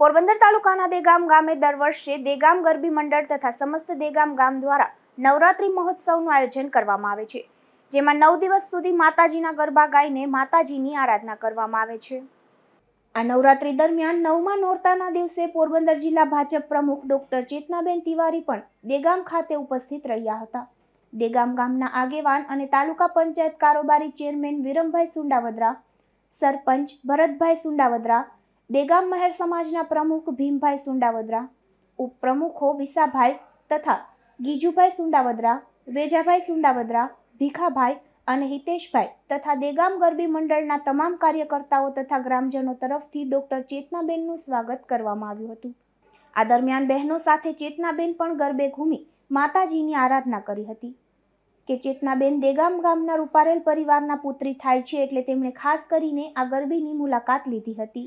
પોરબંદર તાલુકાના દેગામ ગામે દર વર્ષે દેગામ ગરબી મંડળ તથા સમસ્ત દેગામ ગામ દ્વારા નવરાત્રિ મહોત્સવનું આયોજન કરવામાં આવે છે, જેમાં નવ દિવસ સુધી માતાજીના ગરબા ગાઈને માતાજીની આરાધના કરવામાં આવે છે. આ નવરાત્રી દરમિયાન નવમા નોરતાના દિવસે પોરબંદર જિલ્લા ભાજપ પ્રમુખ ડોક્ટર ચેતનાબેન તિવારી પણ દેગામ ખાતે ઉપસ્થિત રહ્યા હતા. દેગામ ગામના આગેવાન અને તાલુકા પંચાયત કારોબારી ચેરમેન વિરમભાઈ સુંડાવદરા, સરપંચ ભરતભાઈ સુંડાવદરા દેગામ મહેર સમાજના પ્રમુખ ભીમભાઈ સુંડાવદરા, ઉપપ્રમુખો વિસાભાઈ તથા ગીજુભાઈ સુંડાવદરા વેજાભાઈ સુંડાવદરા, ભીખાભાઈ અને હિતેશભાઈ તથા દેગામ ગરબી મંડળના તમામ કાર્યકર્તાઓ તથા ગ્રામજનો તરફથી ડોક્ટર ચેતનાબેનનું સ્વાગત કરવામાં આવ્યું હતું. આ દરમિયાન બહેનો સાથે ચેતનાબેન પણ ગરબે ઘૂમી માતાજીની આરાધના કરી હતી. કે ચેતનાબેન દેગામ ગામના રૂપારેલ પરિવારના પુત્રી થાય છે એટલે તેમણે ખાસ કરીને આ ગરબીની મુલાકાત લીધી હતી.